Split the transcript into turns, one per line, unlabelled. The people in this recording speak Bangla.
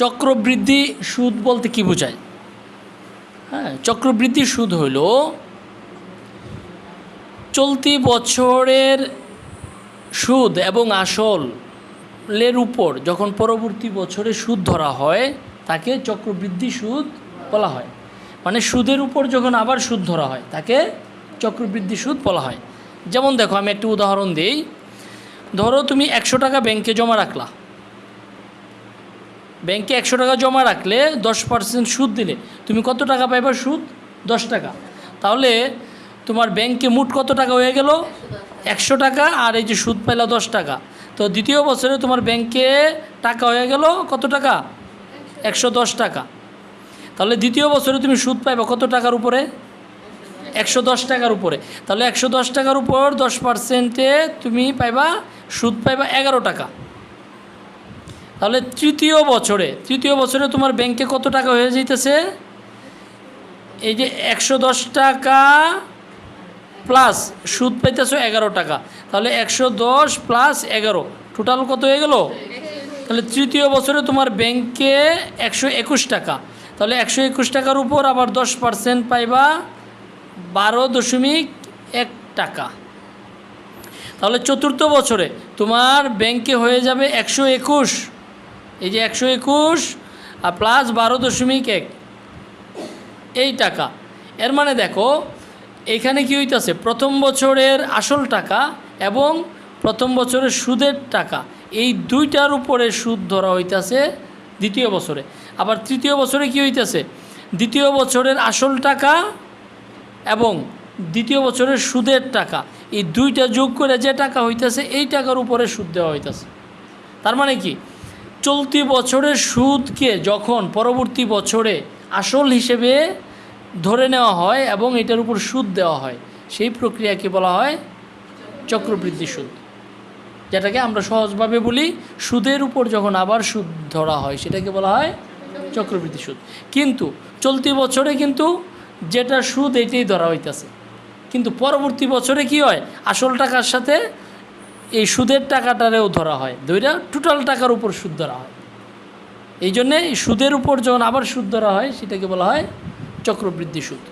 চক্রবৃদ্ধি সুদ বলতে কি বোঝায়? হ্যাঁ চক্রবৃদ্ধি সুদ হইল চলতি বছরের সুদ এবং আসলের উপর যখন পরবর্তী বছরে সুদ ধরা হয়, তাকে চক্রবৃদ্ধি সুদ বলা হয়। মানে সুদের উপর যখন আবার সুদ ধরা হয়, তাকে চক্রবৃদ্ধি সুদ বলা হয়। যেমন দেখো, আমি একটি উদাহরণ দিই। ধরো তুমি একশো টাকা ব্যাংকে জমা রাখলা। ব্যাংকে একশো টাকা জমা রাখলে দশ পার্সেন্ট সুদ দিলে। তুমি কত টাকা পাইবা সুদ? দশ টাকা। তাহলে তোমার ব্যাংকে মোট কত টাকা হয়ে গেল? একশো টাকা, আর এই যে সুদ পাইলা দশ টাকা। তো দ্বিতীয় বছরে তোমার ব্যাংকে টাকা হয়ে গেল কত টাকা? একশো দশ টাকা। তাহলে দ্বিতীয় বছরে তুমি সুদ পাইবা কত টাকার উপরে? একশো দশ টাকার উপরে। তাহলে একশো দশ টাকার উপর দশ পার্সেন্টে তুমি পাইবা, সুদ পাইবা এগারো টাকা। তাহলে তৃতীয় বছরে তৃতীয় বছরে তোমার ব্যাংকে কত টাকা হয়ে যাইতেছে? এই যে একশো দশ টাকা প্লাস সুদ পাইতেছো এগারো টাকা। তাহলে একশো দশ প্লাস এগারো। টোটাল কত হয়ে গেল? তাহলে তৃতীয় বছরে তোমার ব্যাংকে একশো একুশ টাকা। তাহলে একশো একুশ টাকার উপর আবার দশ পার্সেন্ট পাইবা বারো দশমিক এক টাকা। তাহলে চতুর্থ বছরে তোমার ব্যাংকে হয়ে যাবে একশো একুশ। এই যে একশো একুশ আর প্লাস বারো দশমিক এক। এই টাকা। এর মানে দেখো, এখানে কি হইতেছে? প্রথম বছরের আসল টাকা এবং প্রথম বছরের সুদের টাকা। এই দুইটার উপরে সুদ ধরা হইতাছে দ্বিতীয় বছরে। আবার তৃতীয় বছরে কি হইতেছে? দ্বিতীয় বছরের আসল টাকা এবং দ্বিতীয় বছরের সুদের টাকা। এই দুইটা যোগ করে যে টাকা হইতেছে, এই টাকার উপরে সুদ দেওয়া হইতেছে। তার মানে কি? চলতি বছরের সুদকে যখন পরবর্তী বছরে আসল হিসেবে ধরে নেওয়া হয় এবং এটার উপর সুদ দেওয়া হয়, সেই প্রক্রিয়াকে বলা হয় চক্রবৃদ্ধি সুদ। যেটাকে আমরা সহজভাবে বলি সুদের উপর যখন আবার সুদ ধরা হয়, সেটাকে বলা হয় চক্রবৃদ্ধি সুদ। কিন্তু চলতি বছরে কিন্তু যেটা সুদ এটাই ধরা হইতেছে। কিন্তু পরবর্তী বছরে কি হয়? আসল টাকার সাথে এই সুদের টাকাটারেও ধরা হয় দুইটা টোটাল টাকার উপর সুদ ধরা হয়। এই জন্যে সুদের উপর যখন আবার সুদ ধরা হয়, সেটাকে বলা হয় চক্রবৃদ্ধি সুদ।